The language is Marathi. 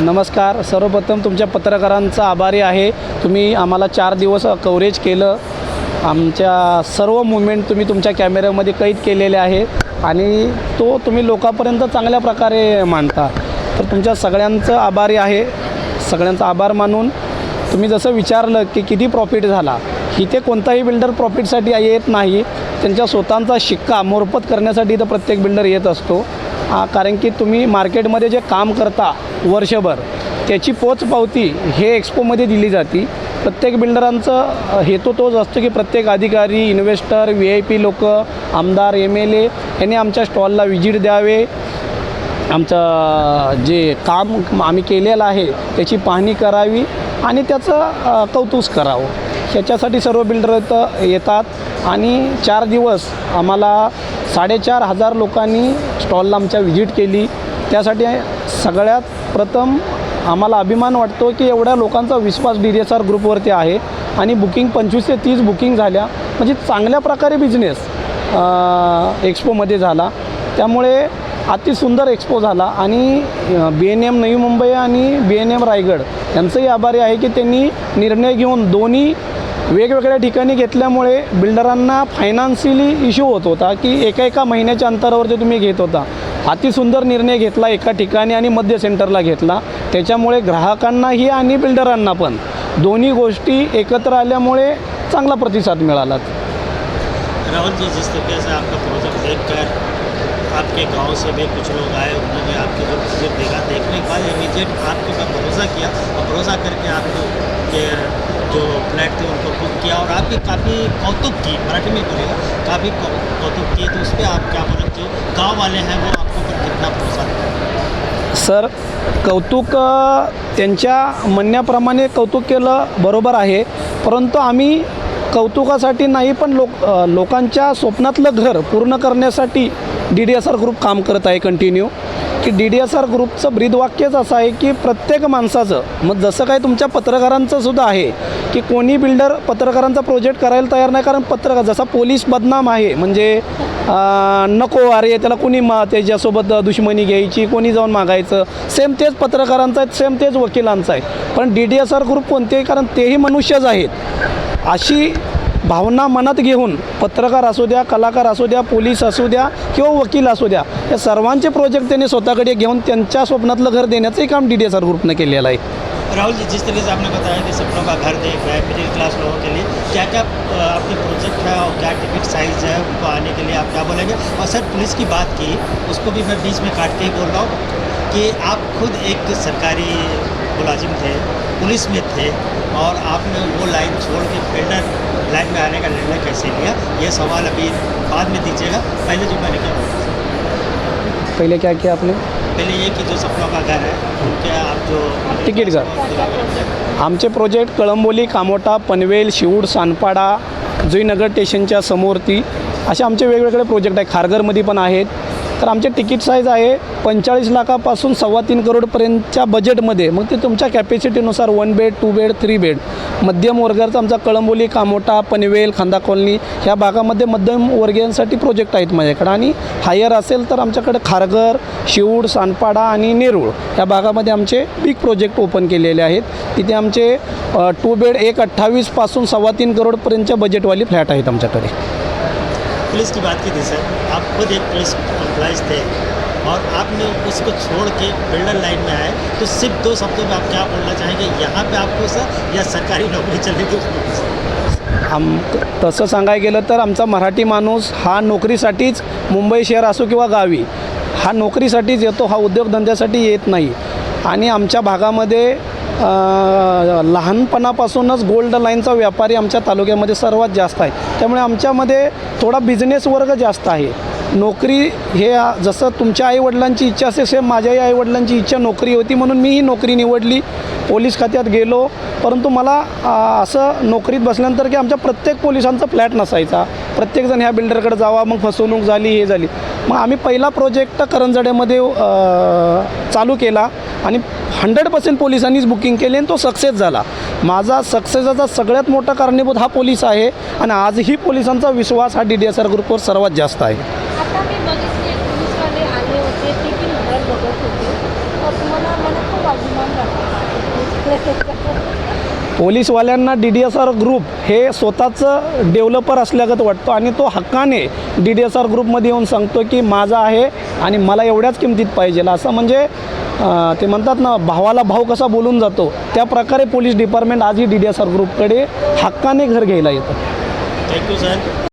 नमस्कार. सर्वप्रथम तुमच्या पत्रकारांचा आभारी आहे. तुम्ही आम्हाला चार दिवस कव्हरेज केलं. आमच्या सर्व मुवमेंट तुम्ही तुमच्या कॅमेऱ्यामध्ये कैद केलेले आहे. आणि तो तुम्ही लोकांपर्यंत चांगल्या प्रकारे मांडता. तर तुमच्या सगळ्यांचं आभारी आहे. सगळ्यांचा आभार मानून तुम्ही जसं विचारलं की किती प्रॉफिट झाला. इथे कोणताही बिल्डर प्रॉफिटसाठी येत नाही. त्यांच्या स्वतःचा शिक्का मोरपत करण्यासाठी इथं प्रत्येक बिल्डर येत असतो. कारण की तुम्ही मार्केटमध्ये जे काम करता वर्षभर त्याची पोचपावती हे एक्सपोमध्ये दिली जाते. प्रत्येक बिल्डरांचं हेतू तोच असतो की प्रत्येक अधिकारी इन्व्हेस्टर व्ही आय पी लोक आमदार एम एल ए यांनी आमच्या स्टॉलला विजिट द्यावे. आमचं जे काम आम्ही केलेलं आहे त्याची पाहणी करावी आणि त्याचं कौतुक करावं. ह्याच्यासाठी सर्व बिल्डर इथं येतात आणि चार दिवस आम्हाला साडेचार हजार लोकांनी स्टॉलला आमच्या व्हिजिट केली. त्यासाठी सगळ्यात प्रथम आम्हाला अभिमान वाटतो की एवढ्या लोकांचा विश्वास डी डी एस आर ग्रुपवरती आहे आणि बुकिंग पंचवीस ते तीस बुकिंग झाल्या. म्हणजे चांगल्या प्रकारे बिझनेस एक्सपोमध्ये झाला. त्यामुळे अतिसुंदर एक्सपो झाला आणि बी एन एम नवी मुंबई आणि बी एन एम रायगड यांचंही आभारी आहे की त्यांनी निर्णय घेऊन दोन्ही वेगवेगळ्या ठिकाणी घेतल्यामुळे बिल्डरांना फायनान्शियली इश्यू होत होता की एका एका महिन्याच्या अंतरावरती तुम्ही घेत होता अतिसुंदर निर्णय घेतला एका ठिकाणी आणि मध्य सेंटरला घेतला. त्याच्यामुळे ग्राहकांनाही आणि बिल्डरांना पण दोन्ही गोष्टी एकत्र आल्यामुळे चांगला प्रतिसाद मिळाला. राहुल जी जिस तरीके से आपका प्रोजेक्ट देखकर आपके गांव से भी कुछ लोग आए उन्होंने आपके देखने के इमीडिएट आपके ऊपर भरोसा किया और भरोसा करके आपको के जो फ्लैट थे उनको बुक किया और आपकी काफ़ी कौतुक की मराठी में बोलेगा काफ़ी कौतुक की। तो उस पर आप क्या बोले जो गाँव वाले हैं वो आपके ऊपर कितना भरोसा सर कौतुक त्यांच्या म्हणण्याप्रमाणे कौतुक केलं बरोबर आहे. परंतु आम्ही कौतुकासाठी नाही पण लोक लोकांच्या स्वप्नातलं घर पूर्ण करण्यासाठी D D S R group काम करत आहे कंटिन्यू की डी डी एस आर ग्रुपचं ब्रीदवाक्यच असं आहे की प्रत्येक माणसाचं मग जसं काय तुमच्या पत्रकारांचं सुद्धा आहे की कोणी बिल्डर पत्रकारांचा प्रोजेक्ट करायला तयार नाही कारण पत्रकार जसा पोलीस बदनाम आहे म्हणजे नको अरे त्याला कोणी मा त्याच्यासोबत दुश्मनी घ्यायची कोणी जाऊन मागायचं सेम तेच पत्रकारांचं आहे सेम तेच वकिलांचं आहे पण D D S R group कोणते? कारण तेही मनुष्यच आहेत. अशी भावना मनात घेऊन पत्रकार असू द्या कलाकार असू द्या पोलीस असू द्या किंवा वकील असू द्या या सर्वांचे प्रोजेक्ट त्यांनी स्वतःकडे घेऊन त्यांच्या स्वप्नातलं घर देण्याचंही काम डी डी एस आर ग्रुपनं केलेलं आहे. राहुल जी जिस तरीके से आपने बताया कि सपनों का घर देख रहा है मिडिल क्लास लोगों के लिए क्या क्या आपके प्रोजेक्ट है और क्या टिकट साइज़ है उनको आने के लिए आप क्या बोलेंगे? और सर पुलिस की बात की उसको भी मैं बीच में काट के ही बोल रहा हूँ कि आप खुद एक सरकारी मुलाजिम थे पुलिस में थे और आपने वो लाइन छोड़ के फिल्डर लाइन में आने का निर्णय कैसे लिया? ये सवाल अभी बाद में दीजिएगा। पहले जो मैंने क्या पहिले क्या किया आपने? पहले ये कि जो सपनों का घर है उनके आप जो तिकीट घर। आमचे प्रोजेक्ट कळंबोली कामोटा पनवेल शिवूड सानपाडा जुईनगर स्टेशनच्या समोरती असे आमचे वेगवेगळे प्रोजेक्ट आहे खारघरमध्ये पण आहेत. तर आमचे तिकीट साईज आहे पंचेचाळीस लाखापासून सव्वा तीन करोडपर्यंतच्या बजेटमध्ये मग ते तुमच्या कॅपॅसिटीनुसार one bed two bed three bed मध्यम वर्गाचा आमचा कळंबोली कामोटा पनवेल खांदा कॉलनी ह्या भागामध्ये मध्यम वर्गीयांसाठी प्रोजेक्ट आहेत माझ्याकडे. आणि हायर असेल तर आमच्याकडे खारघर शिवूड सानपाडा आणि नेरूळ ह्या भागामध्ये आमचे बिग प्रोजेक्ट ओपन केलेले आहेत. तिथे आमचे टू बेड एक अठ्ठावीसपासून सव्वा तीन करोडपर्यंतच्या बजेटवाली फ्लॅट आहेत आमच्याकडे. पुलिस की बात की थी सर। आप खुद एक पुलिस एम्प्लॉयज़ थे और आपने उसको छोड़ के बिल्डर लाइन में आए। तो सिर्फ दो शब्दों में आप क्या बोलना चाहेंगे? यहाँ पे आपको सर या सरकारी नौकरी चलने दो आम तसं सांगायला गेलं तर आमचा मराठी माणूस हा नोकरीसाठीच मुंबई शहर असो किंवा गावी हा नोकरीसाठीच येतो हा उद्योगधंद्यासाठी येत नाही. आणि आमच्या भागामध्ये लहानपणापासूनच गोल्ड लाईनचा व्यापारी आमच्या तालुक्यामध्ये सर्वात जास्त आहे. त्यामुळे आमच्यामध्ये थोडा बिझनेस वर्ग जास्त आहे. नोकरी हे जसं तुमच्या आईवडिलांची इच्छा असेल सेम माझ्याही आईवडिलांची इच्छा नोकरी होती म्हणून मी ही नोकरी निवडली. पोलीस खात्यात गेलो. परंतु मला असं नोकरीत बसल्यानंतर की आमच्या प्रत्येक पोलिसांचा फ्लॅट नसायचा. प्रत्येकजण ह्या बिल्डरकडे जावा मग फसवणूक झाली हे झाली. मग आम्ही पहिला प्रोजेक्ट करंजड्यामध्ये चालू केला. आणि हंड्रेड पर्सेंट पोलिसांनीच बुकिंग केली आणि तो सक्सेस झाला. माझा सक्सेसचा सगळ्यात मोठा कारणीभूत हा पोलीस आहे आणि आजही पोलिसांचा विश्वास हा डी डी एस आर ग्रुपवर सर्वात जास्त आहे. पोलीसवाल्यांना D D S R group हे स्वतःचं डेव्हलपर असल्यागत वाटतो आणि तो हक्काने डी डी एस आर ग्रुपमध्ये येऊन सांगतो की माझा आहे आणि मला एवढ्याच किमतीत पाहिजे. असं म्हणजे ते म्हणतात ना भावाला भाव कसा बोलून जातो त्या प्रकारे पोलीस डिपार्टमेंट आजही डी डी एस आर ग्रुपकडे हक्काने घर घ्यायला येतं. Thank you sir